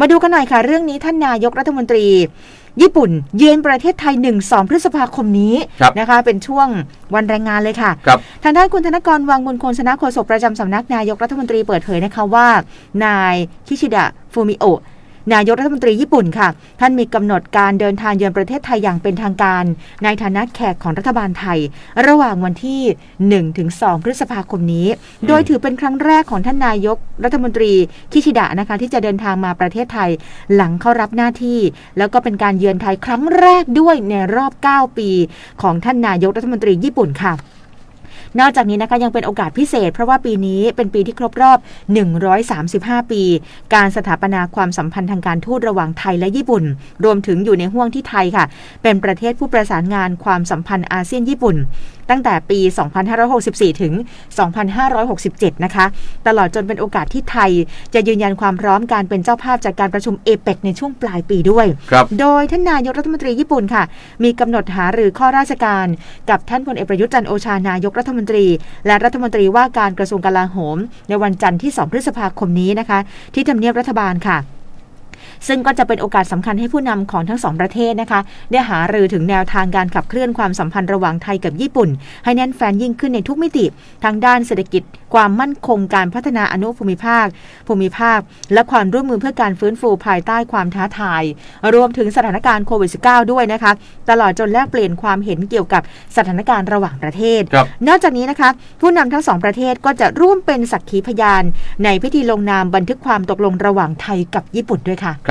มาดูกันหน่อยค่ะ เรื่องนี้ท่านนายกรัฐมนตรี ญี่ปุ่น เยือนประเทศไทย 1-2 พฤษภาคมนี้ครับนะคะ เป็นช่วงวันแรงงานเลยค่ะครับทางด้านคุณธนกรวังบุญโคนชนะโฆษกประจำสำนักนายกรัฐมนตรีเปิดเผยนะคะว่า นายคิชิดะฟูมิโอะ นายกรัฐมนตรีญี่ปุ่นค่ะ ท่านมีกำหนดการเดินทางเยือนประเทศไทยอย่างเป็นทางการ ในฐานะแขกของรัฐบาลไทย ระหว่างวันที่ 1-2 พฤษภาคมนี้ โดยถือเป็นครั้งแรกของท่านนายกรัฐมนตรีคิชิดะนะคะ ที่จะเดินทางมาประเทศไทย หลังเข้ารับหน้าที่ แล้วก็เป็นการเยือนไทยครั้งแรกด้วยในรอบ 9 ปี ของท่านนายกรัฐมนตรีญี่ปุ่นค่ะ นอกจากนี้นะคะยังเป็นโอกาสพิเศษ เพราะว่าปีนี้เป็นปีที่ครบรอบ 135 ปี การสถาปนาความสัมพันธ์ทางการทูตระหว่างไทยและญี่ปุ่น รวมถึงอยู่ในห่วงที่ไทยค่ะ เป็นประเทศผู้ประสานงานความสัมพันธ์อาเซียนญี่ปุ่น ตั้งแต่ปี 2564 ถึง 2567 นะคะ ตลอดจนเป็นโอกาสที่ไทย จะยืนยันความพร้อมการเป็นเจ้าภาพจากการประชุมเอเปในช่วงปลายปีด้วยครับโดยท่านนายกรัฐมนตรีญี่ปุ่นค่ะ มีกำหนดหาหรือข้อราชการ กับท่านพลเอกประยุทธ์จันทร์โอชานายกรัฐมนตรี และรัฐมนตรีว่าการกระทรวงกลาโหม ในวันจันทร์ที่ 2 พฤษภาคมนี้นะคะ ที่ทำเนียบรัฐบาลค่ะ ซึ่งก็จะเป็นโอกาสสำคัญให้ผู้นำของทั้งสองประเทศนะคะ ได้หารือถึงแนวทางการขับเคลื่อนความสัมพันธ์ระหว่างไทยกับญี่ปุ่น ให้แน่นแฟนยิ่งขึ้นในทุกมิติ ทางด้านเศรษฐกิจ ความมั่นคงการพัฒนาอนุภูมิภาค ภูมิภาค และความร่วมมือเพื่อการฟื้นฟูภายใต้ความท้าทาย รวมถึงสถานการณ์โควิด -19 ด้วยนะคะ ตลอดจนแลกเปลี่ยนความเห็นเกี่ยวกับสถานการณ์ระหว่างประเทศครับนอกจากนี้นะคะ ผู้นำทั้งสองประเทศก็จะร่วมเป็นสักขีพยาน ในพิธีลงนามบันทึกความตกลงระหว่างไทยกับญี่ปุ่นด้วยค่ะครับ